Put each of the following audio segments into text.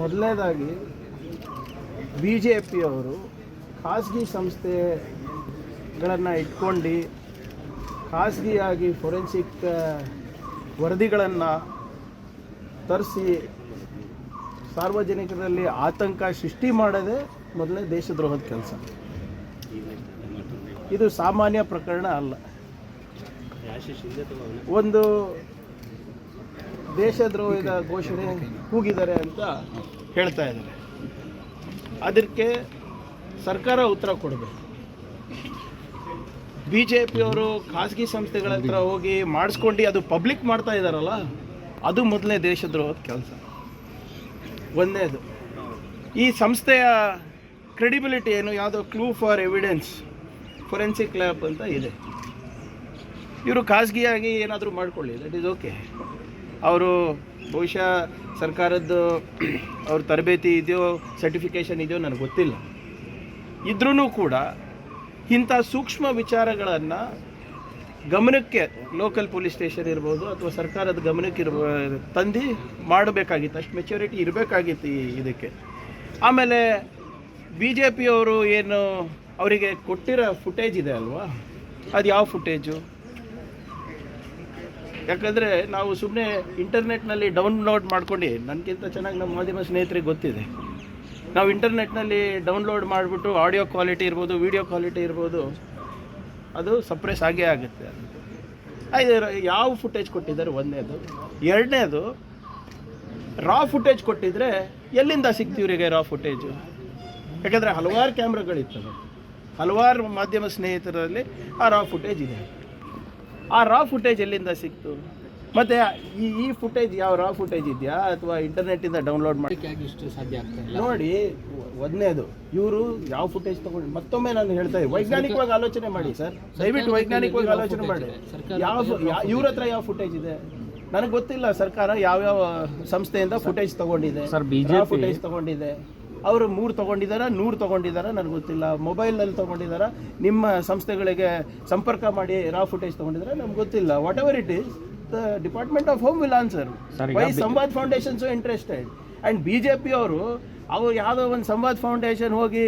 ಮೊದಲನೇದಾಗಿ B J ಪಿಯವರು ಖಾಸಗಿ ಸಂಸ್ಥೆಗಳನ್ನು ಇಟ್ಕೊಂಡು ಖಾಸಗಿಯಾಗಿ ಫೊರೆನ್ಸಿಕ್ ವರದಿಗಳನ್ನು ತರಿಸಿ ಸಾರ್ವಜನಿಕರಲ್ಲಿ ಆತಂಕ ಸೃಷ್ಟಿ ಮಾಡೋದೇ ಮೊದಲನೇ ದೇಶದ್ರೋಹದ ಕೆಲಸ. ಇದು ಸಾಮಾನ್ಯ ಪ್ರಕರಣ ಅಲ್ಲ. ಒಂದು ದೇಶದ್ರೋಹದ ಘೋಷಣೆ ಕೂಗಿದ್ದಾರೆ ಅಂತ ಹೇಳ್ತಾ ಇದ್ದಾರೆ. ಅದಕ್ಕೆ ಸರ್ಕಾರ ಉತ್ತರ ಕೊಡಬೇಕು. ಬಿ ಜೆ ಪಿಯವರು ಖಾಸಗಿ ಸಂಸ್ಥೆಗಳ ಹತ್ರ ಹೋಗಿ ಮಾಡಿಸ್ಕೊಂಡು ಅದು ಪಬ್ಲಿಕ್ ಮಾಡ್ತಾ ಇದ್ದಾರಲ್ಲ, ಅದು ಮೊದಲನೇ ದೇಶದ್ರೋಹದ ಕೆಲಸ. ಒಂದೇದು. ಈ ಸಂಸ್ಥೆಯ ಕ್ರೆಡಿಬಿಲಿಟಿ ಏನು? ಯಾವುದೋ clue for evidence forensic lab ಅಂತ ಇದೆ. ಇವರು ಖಾಸಗಿಯಾಗಿ ಏನಾದರೂ ಮಾಡ್ಕೊಳ್ಳಿ ದಟ್ ಈಸ್ ಓಕೆ ಅವರು ಬಹುಶಃ ಸರ್ಕಾರದ್ದು ಅವ್ರ ತರಬೇತಿ ಇದೆಯೋ ಸರ್ಟಿಫಿಕೇಷನ್ ಇದೆಯೋ ನನಗೆ ಗೊತ್ತಿಲ್ಲ. ಇದ್ರೂ ಕೂಡ ಇಂಥ ಸೂಕ್ಷ್ಮ ವಿಚಾರಗಳನ್ನು ಗಮನಕ್ಕೆ ಲೋಕಲ್ ಪೊಲೀಸ್ ಸ್ಟೇಷನ್ ಇರ್ಬೋದು ಅಥವಾ ಸರ್ಕಾರದ ಗಮನಕ್ಕೆ ಇರ್ಬೋ, ತಂದು ಮಾಡಬೇಕಾಗಿತ್ತು, ಅಷ್ಟು ಮೆಚ್ಯೂರಿಟಿ ಇರಬೇಕಾಗಿತ್ತು ಈ ಇದಕ್ಕೆ. ಆಮೇಲೆ ಬಿ ಜೆ ಪಿಯವರು ಏನು, ಅವರಿಗೆ ಕೊಟ್ಟಿರೋ ಫುಟೇಜ್ ಇದೆ ಅಲ್ವಾ? ಅದು ಯಾವ ಫುಟೇಜು ಯಾಕಂದರೆ ನಾವು ಸುಮ್ಮನೆ ಇಂಟರ್ನೆಟ್ನಲ್ಲಿ ಡೌನ್ಲೋಡ್ ಮಾಡ್ಕೊಂಡು ನನಗಿಂತ ಚೆನ್ನಾಗಿ ನಮ್ಮ ಮಾಧ್ಯಮ ಸ್ನೇಹಿತರಿಗೆ ಗೊತ್ತಿದೆ. ನಾವು ಇಂಟರ್ನೆಟ್ನಲ್ಲಿ ಡೌನ್ಲೋಡ್ ಮಾಡಿಬಿಟ್ಟು ಆಡಿಯೋ ಕ್ವಾಲಿಟಿ ಇರ್ಬೋದು, ವಿಡಿಯೋ ಕ್ವಾಲಿಟಿ ಇರ್ಬೋದು, ಅದು ಸಪ್ರೆಸ್ ಆಗೇ ಆಗುತ್ತೆ ಅದು. ಯಾವ ಫುಟೇಜ್ ಕೊಟ್ಟಿದ್ದಾರೆ? ಒಂದನೇದು ಎರಡನೇದು ರಾ ಫುಟೇಜ್ ಕೊಟ್ಟಿದ್ರೆ ಎಲ್ಲಿಂದ ಸಿಗ್ತೀವ್ರಿಗೆ ರಾ ಫುಟೇಜು ಯಾಕಂದರೆ ಹಲವಾರು ಕ್ಯಾಮ್ರಾಗಳಿರ್ತವೆ ಹಲವಾರು ಮಾಧ್ಯಮ ಸ್ನೇಹಿತರಲ್ಲಿ ಆ ರಾ ಫುಟೇಜ್ ಇದೆ. ಆ ರಾ ಫುಟೇಜ್ ಎಲ್ಲಿಂದ ಸಿಕ್ತು? ಮತ್ತೆ ಈ ಈ ಫುಟೇಜ್ ಯಾವ ರಾ ಫುಟೇಜ್ ಇದೆಯಾ? ಅಥವಾ ಇಂಟರ್ನೆಟ್ಟಿಂದ ಡೌನ್ಲೋಡ್ ಮಾಡಿ ಇಷ್ಟು ಸಾಧ್ಯ ಆಗ್ತಾ ಇಲ್ಲ. ನೋಡಿ ಒಂದನೇದು ಇವರು ಯಾವ ಫುಟೇಜ್ ತಗೊಂಡು ಮತ್ತೊಮ್ಮೆ ನಾನು ಹೇಳ್ತಾ ಇದ್ದೀನಿ. ವೈಜ್ಞಾನಿಕವಾಗಿ ಆಲೋಚನೆ ಮಾಡಿ ಸರ್. ದಯವಿಟ್ಟು ವೈಜ್ಞಾನಿಕವಾಗಿ ಆಲೋಚನೆ ಮಾಡಿ. ಯಾವ ಇವ್ರ ಹತ್ರ ಯಾವ ಫುಟೇಜ್ ಇದೆ? ನನಗೆ ಗೊತ್ತಿಲ್ಲ ಸರ್ಕಾರ ಯಾವ್ಯಾವ ಸಂಸ್ಥೆಯಿಂದ ಫುಟೇಜ್ ತಗೊಂಡಿದೆ. ಸರ್, ಬಿಜೆಪಿ ಫುಟೇಜ್ ತಗೊಂಡಿದೆ? ಅವರು ಮೂರು ತೊಗೊಂಡಿದ್ದಾರಾ ನೂರು ತೊಗೊಂಡಿದ್ದಾರಾ ನನಗೆ ಗೊತ್ತಿಲ್ಲ. ಮೊಬೈಲ್ನಲ್ಲಿ ತೊಗೊಂಡಿದ್ದಾರಾ ನಿಮ್ಮ ಸಂಸ್ಥೆಗಳಿಗೆ ಸಂಪರ್ಕ ಮಾಡಿ ರಾ ಫುಟೇಜ್ ತೊಗೊಂಡಿದ್ದಾರೆ ನಮ್ಗೆ ಗೊತ್ತಿಲ್ಲ. Whatever it is the department of home will answer why Samvad foundation so interested and B J P ಅವರು ಅವ್ರು ಯಾವುದೋ ಒಂದು ಸಂವಾದ್ ಫೌಂಡೇಶನ್ ಹೋಗಿ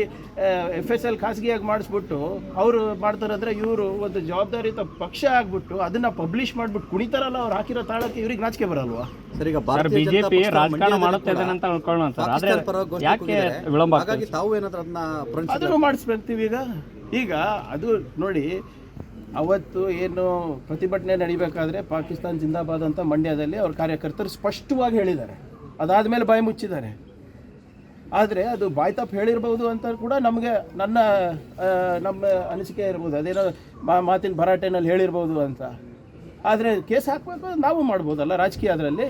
ಎಫ್ ಎಸ್ ಎಲ್ ಖಾಸಗಿಯಾಗಿ ಮಾಡಿಸ್ಬಿಟ್ಟು ಅವರು ಮಾಡ್ತಾರಂದ್ರೆ ಇವರು ಒಂದು ಜವಾಬ್ದಾರಿಯುತ ಪಕ್ಷ ಆಗ್ಬಿಟ್ಟು ಅದನ್ನ ಪಬ್ಲಿಷ್ ಮಾಡಿಬಿಟ್ಟು ಕುಣಿತಾರಲ್ಲ ಅವ್ರು ಹಾಕಿರೋ ತಾಳಕ್ಕೆ ಇವ್ರಿಗೆ ನಾಚಿಕೆ ಬರಲ್ವಾ? ಸರ್ ಈಗ ಬಿಜೆಪಿ ರಾಜಕಾರಣ ಮಾಡುತ್ತಾ ಅಂತ ಅನ್ಕೊಳ್ಳೋಣ ಸರ್ ಆದ್ರೆ ಯಾಕೆ ವಿಳಂಬ ಆಗ್ತದೆ ಹಾಗಾಗಿ ತಾವು ಏನಾದ್ರೂ ಅದನ್ನ ಅದನ್ನು ಮಾಡಿಸ್ಬೇಕ್ತೀವಿ ಈಗ. ಈಗ ಅದು ನೋಡಿ ಅವತ್ತು ಏನು ಪ್ರತಿಭಟನೆ ನಡಿಬೇಕಾದ್ರೆ ಪಾಕಿಸ್ತಾನ ಜಿಂದಾಬಾದ್ ಅಂತ ಮಂಡ್ಯದಲ್ಲಿ ಅವ್ರ ಕಾರ್ಯಕರ್ತರು ಸ್ಪಷ್ಟವಾಗಿ ಹೇಳಿದ್ದಾರೆ. ಅದಾದಮೇಲೆ ಬಾಯಿ ಮುಚ್ಚಿದ್ದಾರೆ. ಆದರೆ ಅದು ಬಾಯ್ತಪ್ಪ ತಪ್ಪು ಹೇಳಿರ್ಬೋದು ಅಂತ ಕೂಡ ನಮಗೆ ನನ್ನ ನಮ್ಮ ಅನಿಸಿಕೆ ಇರ್ಬೋದು. ಅದೇನೋ ಮಾ ಮಾತಿನ ಭರಾಟೆನಲ್ಲಿ ಹೇಳಿರ್ಬೋದು ಅಂತ. ಆದರೆ ಕೇಸ್ ಹಾಕಬೇಕು ನಾವು ಮಾಡ್ಬೋದಲ್ಲ ರಾಜಕೀಯ ಅದರಲ್ಲಿ?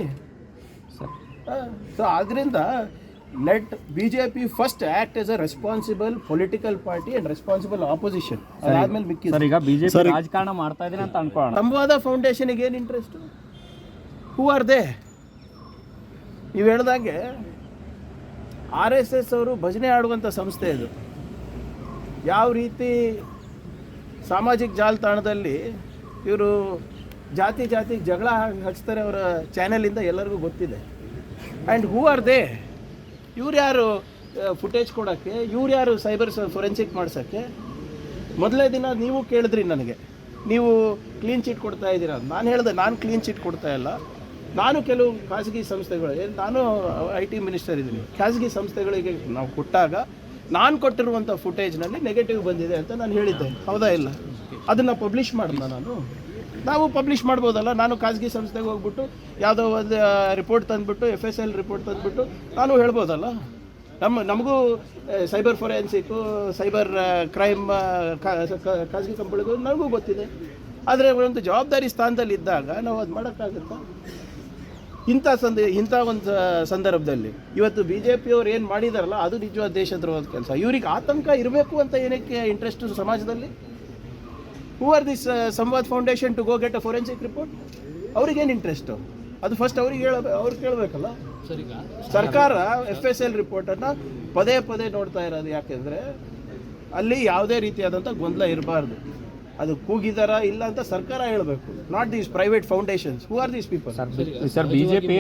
ಸೊ ಆದ್ದರಿಂದ let B J P first act as a responsible political party and responsible opposition ಅದಾದ್ಮೇಲೆ ಮಿಕ್ಕಿ ಸರ್ ಈಗ ಬಿಜೆಪಿ ರಾಜಕಾರಣ ಮಾಡ್ತಾ ಇದ್ದೀನಿ ಅಂತ ಅನ್ಕೊಳ್ಳೋಣ. ಸಂವಾದ ಫೌಂಡೇಶನ್ಗೆ ಏನು ಇಂಟ್ರೆಸ್ಟು ಹೂ ಆರ್ ದೇ ನೀವು ಹೇಳ್ದಂಗೆ ಆರ್ ಎಸ್ ಎಸ್ ಅವರು ಭಜನೆ ಆಡುವಂಥ ಸಂಸ್ಥೆ ಇದು. ಯಾವ ರೀತಿ ಸಾಮಾಜಿಕ ಜಾಲತಾಣದಲ್ಲಿ ಇವರು ಜಾತಿ ಜಾತಿ ಜಗಳ ಹಚ್ತಾರೆ ಅವರ ಚಾನೆಲಿಂದ ಎಲ್ಲರಿಗೂ ಗೊತ್ತಿದೆ. ಆ್ಯಂಡ್ ಹೂ ಆರ್ ದೇ ಇವ್ರು ಯಾರು ಫುಟೇಜ್ ಕೊಡೋಕ್ಕೆ, ಇವ್ರು ಯಾರು ಸೈಬರ್ ಫೊರೆನ್ಸಿಕ್ ಮಾಡ್ಸೋಕ್ಕೆ? ಮೊದಲೇ ದಿನ ನೀವು ಕೇಳಿದ್ರಿ ನನಗೆ. ನೀವು ಕ್ಲೀನ್ ಚಿಟ್ ಕೊಡ್ತಾ ಇದ್ದೀರಾ ನಾನು ಹೇಳಿದೆ, ನಾನು ಕ್ಲೀನ್ ಚಿಟ್ ಕೊಡ್ತಾ ಇಲ್ಲ. ನಾನು ಕೆಲವು ಖಾಸಗಿ ಸಂಸ್ಥೆಗಳು ನಾನು ಐ ಟಿ ಮಿನಿಸ್ಟರ್ ಇದ್ದೀನಿ. ಖಾಸಗಿ ಸಂಸ್ಥೆಗಳಿಗೆ ನಾವು ಕೊಟ್ಟಾಗ ನಾನು ಕೊಟ್ಟಿರುವಂಥ ಫುಟೇಜ್ನಲ್ಲಿ ನೆಗೆಟಿವ್ ಬಂದಿದೆ ಅಂತ ನಾನು ಹೇಳಿದ್ದೆ. ಹೌದಾ ಇಲ್ಲ? ಅದನ್ನು ಪಬ್ಲಿಷ್ ಮಾಡ್ದ ನಾನು. ನಾವು ಪಬ್ಲಿಷ್ ಮಾಡ್ಬೋದಲ್ಲ? ನಾನು ಖಾಸಗಿ ಸಂಸ್ಥೆಗೆ ಹೋಗ್ಬಿಟ್ಟು ಯಾವುದೋ ಒಂದು ರಿಪೋರ್ಟ್ ತಂದುಬಿಟ್ಟು ಎಫ್ ಎಸ್ ಎಲ್ ರಿಪೋರ್ಟ್ ತಂದುಬಿಟ್ಟು ನಾನು ಹೇಳ್ಬೋದಲ್ಲ? ನಮ್ಮ, ನಮಗೂ ಸೈಬರ್ ಫೊರೆನ್ಸಿಕ್ಕು ಸೈಬರ್ ಕ್ರೈಮ್ ಖಾಸಗಿ ಕಂಪನಿಗೂ ನನಗೂ ಗೊತ್ತಿದೆ. ಆದರೆ ಒಂದು ಜವಾಬ್ದಾರಿ ಸ್ಥಾನದಲ್ಲಿ ಇದ್ದಾಗ ನಾವು ಅದು ಮಾಡೋಕ್ಕಾಗುತ್ತಾ? ಇಂಥ ಸಂದ, ಇಂಥ ಒಂದು ಸಂದರ್ಭದಲ್ಲಿ ಇವತ್ತು ಬಿ ಜೆ ಪಿಯವ್ರು ಏನು ಮಾಡಿದಾರಲ್ಲ, ಅದು ನಿಜವಾದ ದೇಶದ್ರೋಹದ ಕೆಲಸ. ಇವ್ರಿಗೆ ಆತಂಕ ಇರಬೇಕು ಅಂತ ಏನಕ್ಕೆ ಇಂಟ್ರೆಸ್ಟ್ ಸಮಾಜದಲ್ಲಿ? Who are this Samvad foundation to go get a forensic report ಅವ್ರಿಗೇನು ಇಂಟ್ರೆಸ್ಟು ಅದು ಫಸ್ಟ್ ಅವ್ರಿಗೆ ಹೇಳ, ಅವ್ರು ಕೇಳಬೇಕಲ್ಲ? ಸರ್ಕಾರ ಎಫ್ ಎಸ್ ಎಲ್ ರಿಪೋರ್ಟನ್ನು ಪದೇ ಪದೇ ನೋಡ್ತಾ ಇರೋದು ಯಾಕೆಂದರೆ ಅಲ್ಲಿ ಯಾವುದೇ ರೀತಿಯಾದಂಥ ಗೊಂದಲ ಇರಬಾರ್ದು. ಅದು ಕೂಗಿದಾರ ಇಲ್ಲ ಅಂತ ಸರ್ಕಾರ ಹೇಳಬೇಕು. Not these private foundations who are these people sir BJP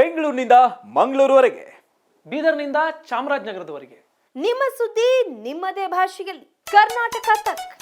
ಬೆಂಗಳೂರಿನಿಂದ ಮಂಗಳೂರುವರೆಗೆ. ಬೀದರ್ನಿಂದ ಚಾಮರಾಜನಗರದವರೆಗೆ. ನಿಮ್ಮ ಸುದ್ದಿ ನಿಮ್ಮದೇ ಭಾಷೆಯಲ್ಲಿ. ಕರ್ನಾಟಕ ತಕ್.